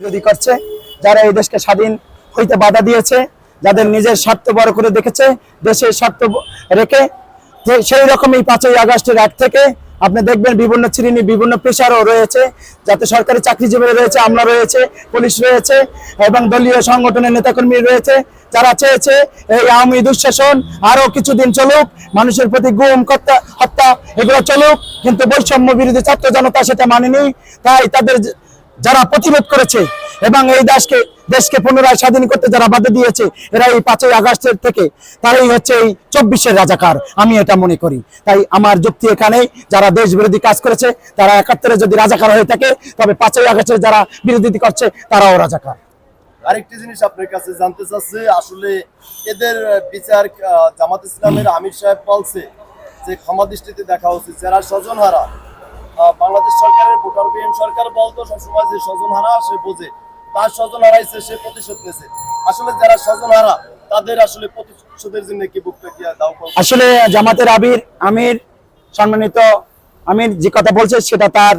বিরোধী করছে, যারা এই দেশকে স্বাধীন হইতে বাধা দিয়েছে, যাদের নিজের স্বার্থ বড় করে দেখেছে, দেশের স্বার্থ রেখে সেই রকমই পাঁচই আগস্টের এক থেকে আপনি দেখবেন বিভিন্ন শ্রেণি বিভিন্ন পেশারও রয়েছে, যাতে সরকারি চাকরিজীবী রয়েছে, আমরা রয়েছে, পুলিশ রয়েছে, এবং দলীয় সংগঠনের নেতাকর্মী রয়েছে, যারা চেয়েছে এই আওয়ামী দুঃশাসন আরও কিছুদিন চলুক, মানুষের প্রতি গুম হত্যা, এগুলো চলুক, কিন্তু বৈষম্য বিরোধী ছাত্র জনতা সেটা মানেনি, তাই তাদের যারা প্রতিরোধ করেছে এবং এই দেশকে দেশকে পুনরায় স্বাধীন করতে যারা বাধা দিয়েছে, এরা এই পাঁচই আগস্টের থেকে তারাই হচ্ছে এই চব্বিশের রাজাকার। আমি এটা মনে করি। তাই আমার যুক্তি এখানেই, যারা দেশ বিরোধী কাজ করেছে, তারা একাত্তরে যদি রাজাকার হয়ে থাকে, তবে পাঁচই আগস্টের যারা বিরোধী করছে, তারাও রাজাকার। আরেকটি জিনিস আপনার কাছে জানতে চাচ্ছি, আসলে এদের বিচার জামাত ইসলামের আমির সাহেব বলছে যে ক্ষমা দৃষ্টিতে দেখা উচিত। যারা স্বজনহারা বাংলাদেশ সরকারের ভোটার বিহীন সরকার বলতো সবসময় যে স্বজনহারা সে বোঝে। তার স্বজন হারাইছে, সে প্রতিশোধ নিয়েছে। আসলে যারা স্বজনহারা তাদের আসলে প্রতিশোধের জন্য কি কি দাও আসলে জামাতের আবির আমির, সম্মানিত আমির যে কথা বলছে, সেটা তার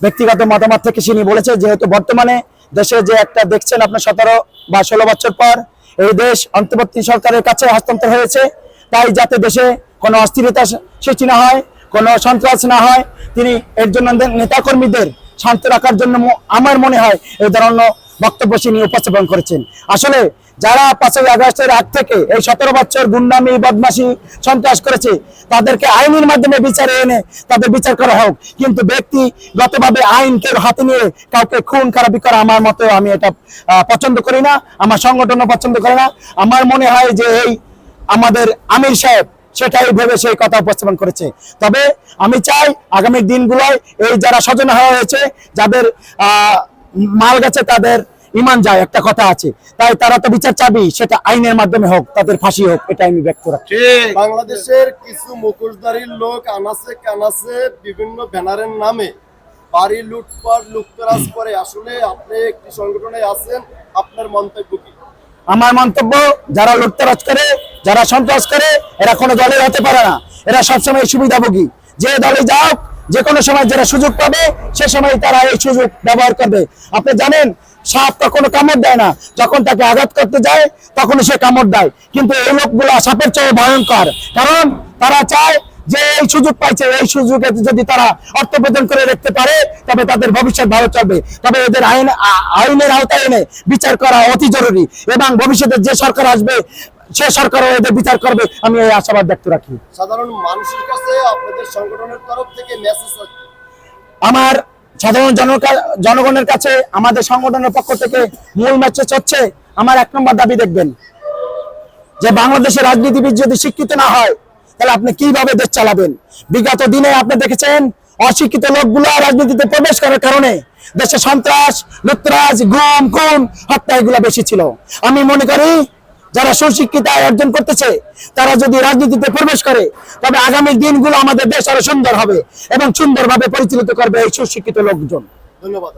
ব্যক্তিগত মতামত থেকে তিনি বলেছে। যেহেতু বর্তমানে দেশে যে একটা দেখছেন আপনার সতেরো বা ষোলো বছর পর, এই দেশ অন্তর্বর্তী সরকারের কাছে হস্তান্তর হয়েছে। তাই যাতে দেশে কোনো অস্থিরতা সৃষ্টি না হয় কোনো সন্ত্রাস না হয়, তিনি এর জন্য নেতাকর্মীদের শান্ত রাখার জন্য আমার মনে হয় এই ধরনের বক্তব্য তিনি উপস্থাপন করেছেন। আসলে যারা পাঁচই আগস্টের আগ থেকে এই সতেরো বছর গুন্ডামি বদমাসি সন্ত্রাস করেছে, তাদেরকে আইনের মাধ্যমে বিচারে এনে তাদের বিচার করা হোক। কিন্তু ব্যক্তিগতভাবে আইনকে হাতে নিয়ে কাউকে খুন, খারাপি করা আমার মতে আমি এটা পছন্দ করি না, আমার সংগঠনও পছন্দ করে না। আমার মনে হয় যে এই আমাদের আমির সাহেব সেটাই ভেবে সেই কথা উপস্থাপন করেছে। তবে আমি চাই আগামী দিনগুলোয় এই যারা স্বজন হওয়া হয়েছে যাদের মাল গেছে তাদের ইমান যায় একটা কথা আছে। তাই তারা তো বিচার চাবি সেটা আইনের মাধ্যমে হোক তাদের ফাঁসি হোক এটা আমি ব্যক্ত রাখি বাংলাদেশের কিছু মুখোশধারীর লোক আনাসে কানাসে বিভিন্ন ব্যানারের নামে বাড়ি লুটপাট লুটতরাজ করে। আসলে আপনি একটি সংগঠনে আছেন আপনার মন্তব্য কি? আমার মন্তব্য যারা লুটতরাজ করে যারা সন্ত্রাস করে এরা কোনো দলের হতে পারে না। এরা সবসময় সুবিধাভোগী। যে দলে যাও যে কোনো সময় যারা সুযোগ পাবে, সে সময় তারা এই সুযোগ ব্যবহার করবে। আপনি জানেন, সাপ কখনো কামড় দেয় না। যখন তাকে আঘাত করতে যায়, তখন সে কামড় দেয়। কিন্তু এই লোকগুলো সাপের চেয়ে ভয়ঙ্কর। কারণ তারা চায় যে এই সুযোগ পাইছে, এই সুযোগে যদি তারা অর্থ প্রদান করে রাখতে পারে, তবে তাদের ভবিষ্যৎ ভালো চলবে। তবে এদের আইন আইনের আওতায় এনে বিচার করা অতি জরুরি। এবং ভবিষ্যতে যে সরকার আসবে সে সরকারও এদের বিচার করবে আমি এই আশাবাদ ব্যক্ত রাখি। সাধারণ মানুষের কাছে আপনাদের সংগঠনের তরফ থেকে মেসেজ আমার সাধারণ জনগণের কাছে আমাদের সংগঠনের পক্ষ থেকে মূল মেসেজ হচ্ছে আমার এক নম্বর দাবি দেখবেন যে বাংলাদেশের রাজনীতিবিদ যদি শিক্ষিত না হয় তাহলে আপনি কীভাবে দেশ চালাবেন? বিগত দিনে আপনি দেখেছেন অশিক্ষিত লোকগুলো রাজনীতিতে প্রবেশ করার কারণে দেশে সন্ত্রাস লুত্রাজ গুম খুন হত্যা এগুলো বেশি ছিল। আমি মনে করি যারা সুশিক্ষিত অর্জন করতেছে, তারা যদি রাজনীতিতে প্রবেশ করে, তবে আগামী দিনগুলো আমাদের দেশ আরও সুন্দর হবে এবং সুন্দরভাবে পরিচালিত করবে এই সুশিক্ষিত লোকজন। ধন্যবাদ